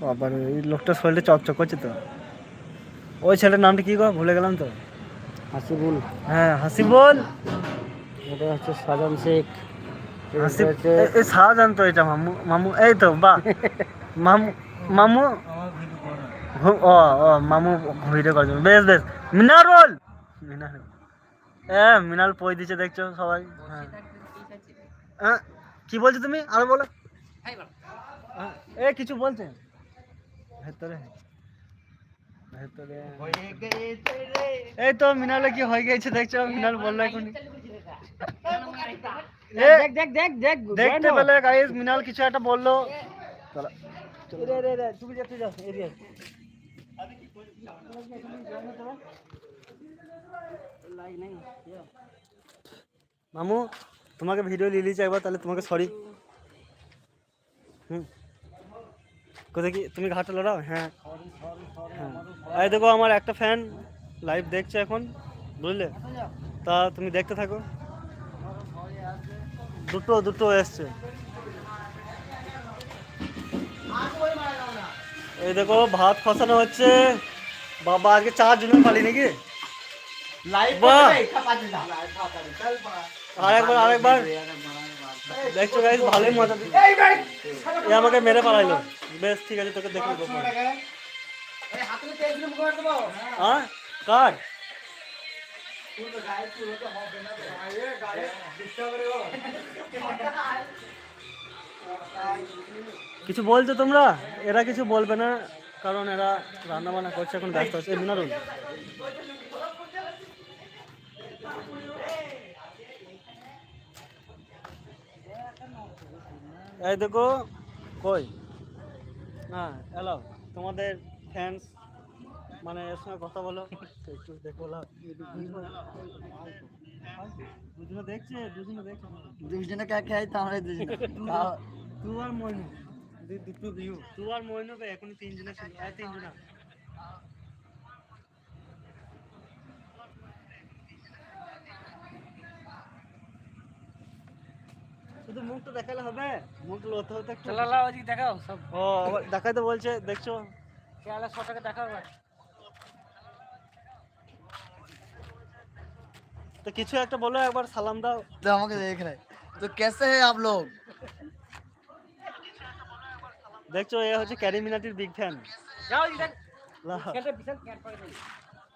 বাবার এই লোকটা শরীরটা চকচক করছে তো। ওই ছেলের নামটা কি গো? ভুলে গেলাম তো। হাসিবুল। হ্যাঁ হাসি বল এটা হচ্ছে সাজান শেখ। হাসি এ- এই শাহজাহান তো এটা মামু মামু এই তো বাহ মামু মামু ও ও মামু ভিডিও জন্য। বেশ বেশ। মিনারুল! মিনারুল। এ মিনাল পই দিচ্ছে দেখছ সবাই? হ্যাঁ। হ্যাঁ, কি বলছো তুমি? আরও বলো। হ্যাঁ, এ কিছু বলছে? ভেতরে ভেতরে এই তো মিনালে কি হয়ে গেছে দেখছ মিনাল বলল এখন দেখ দেখ দেখ দেখ দেখতে পেলে গাইস মিনাল কিছু একটা বলল রে রে রে তুমি যা তুই যা এরিয়া লাইক নাই মামু তোমাকে ভিডিও নিয়ে নিয়েছি একবার তাহলে তোমাকে সরি হুম কোথায় কি? তুমি ঘাটে লড়াও? হ্যাঁ। হ্যাঁ। এই দেখো আমার একটা ফ্যান লাইভ দেখছে এখন বুঝলে? তা তুমি দেখতে থাকো। দুটো দুটো এসছে। এই দেখো ভাত খসানো হচ্ছে। বাবা আজকে চার জনের পালি নাকি? বাহ! আরেকবার আরেকবার। দেখছ গাইস ভালোই মজা দিচ্ছে। এ আমাকে মেরে পালাইলো। বেশ ঠিক আছে তোকে দেখে দেবো হ্যাঁ কার? কিছু বলছো তোমরা? এরা কিছু বলবে না কারণ এরা রান্না বান্না করছে এখন ব্যস্ত আছে। মিনারুল এই দেখো কই? হ্যাঁ হ্যালো তোমাদের ফ্যান্স মানে এর সঙ্গে কথা বলো। একটু দেখো না। দুজনে দেখছে? দুজনে দেখছে? দুজনে কে কে আইতা আমরা দুজনে। তুই আর মইনু। দুই- দুটো ভিউ তুই আর মইনু তো এখন তিনজনে তিনজনে। শুধু মুখটা দেখালে হবে? মুখ লতে হতে চলো লাও আজকে দেখাও সব। ও দেখাই তো বলছে দেখছ? কেলা শটাকে দেখাও তো কিছু একটা বলো একবার সালাম দাও। তো আমাকে দেখ রে তো কেসে হ্যায় আপ লোগ? দেখছ এ হচ্ছে ক্যারিমিনাটির বিগ ফ্যান। যাও ইদান খেলতে বিশাল ক্যাট পড়ে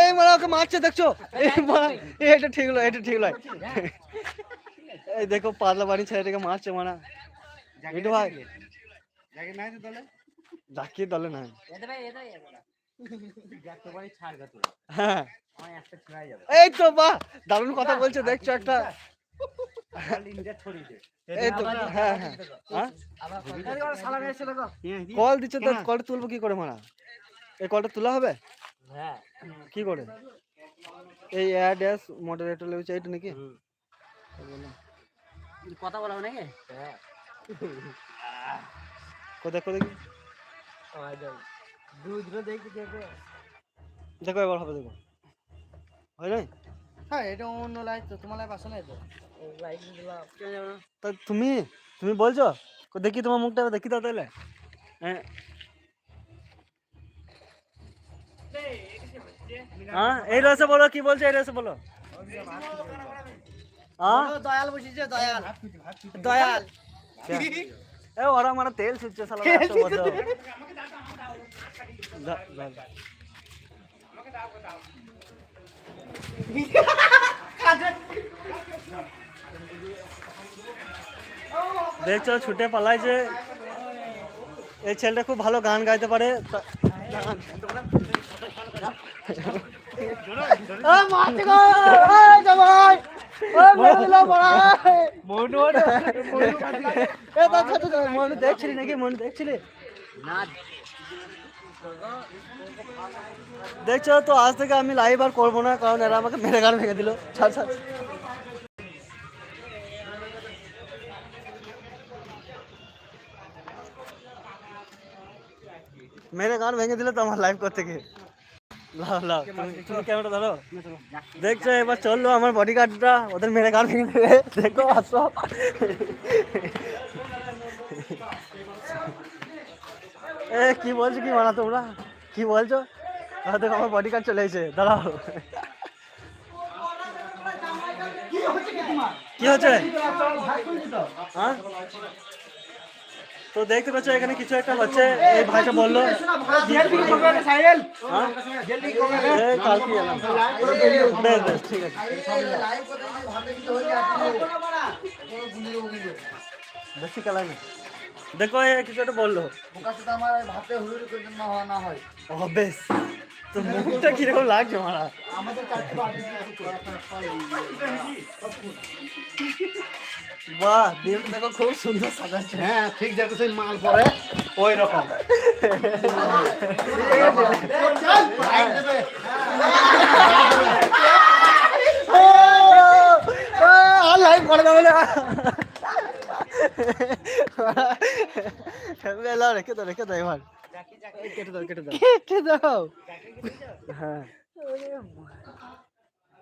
এই ওকে মারছে দেখছ? এটা ঠিক এটা ঠিক এই দেখো পাতলা বাড়ি ছেলেটাকে মারছে মারা। মিঠু ভাই। দলে? এই তো বাহ হ্যাঁ। দারুণ কথা বলছে দেখছ একটা। হ্যাঁ, হ্যাঁ। কল দিচ্ছে কল তুলবো কি করে মারা? এই কলটা তোলা হবে? হ্যাঁ। কি করে? এই অ্যাড এস মডারেটর লেগেছে এইটা নাকি? কথা বলা হবে নাকি? হ্যাঁ। কোথায় দেখতে দেখতে দেখো এবার হবে দেখো। হয় নাই? हां এটা অন্য লাইট তো তোমার লাইট আসে না তো? লাইট তা তুমি তুমি বলছো? দেখি তোমার মুখটা দেখি দাও তাহলে। হ্যাঁ। হ্যাঁ এই রসে বলো কি বলছো এই রসে বলো। দয়াল বসিছে দয়াল। দয়াল। এ ওরা আমার তেল ছুটছে যা- যা- যা। দেখছ ছুটে পালাইছে। এই ছেলেটা খুব ভালো গান গাইতে পারে। মনু মনু দেখছিলি নাকি? মনু দেখছিলি? দেখছ তো, আজ থেকে আমি লাইভ আর করব না, কারণ এরা আমাকে মেরে গান ভেঙে দিল। ছাড় ছাড়। মেরে গান ভেঙে দিলে তো আমার লাইভ করতে গিয়ে লাও লাও তুমি তুমি ক্যামেরা ধরো দেখছ এবার চলল আমার বডিগার্ডরা ওদের মেরে গান ভেঙে দেবে দেখো আসো এ কি বলছো কি মানা তোমরা কি বলছো দেখো আমার বডিগার্ড চলে এসেছে দাঁড়াও কি হচ্ছে হ্যাঁ তো দেখতে পাচ্ছ এখানে কিছু একটা হচ্ছে এই ভাইটা বলল হ্যাঁ? কালকে এলাম। বেশ বেশ ঠিক আছে বেশি দেখো কিছু একটা বলল। ও বেশ তো মুখটা কীরকম লাগছে মারা? বাহ দিন দেখো খুব সুন্দর সাজাচ্ছে। হ্যাঁ ঠিক যাকে সেই মাল পরে। ওই রকম। আর লাইভ করে দেবে না। রেখে দাও রেখে দাও এবার কেটে দাও কেটে দাও কেটে দাও হ্যাঁ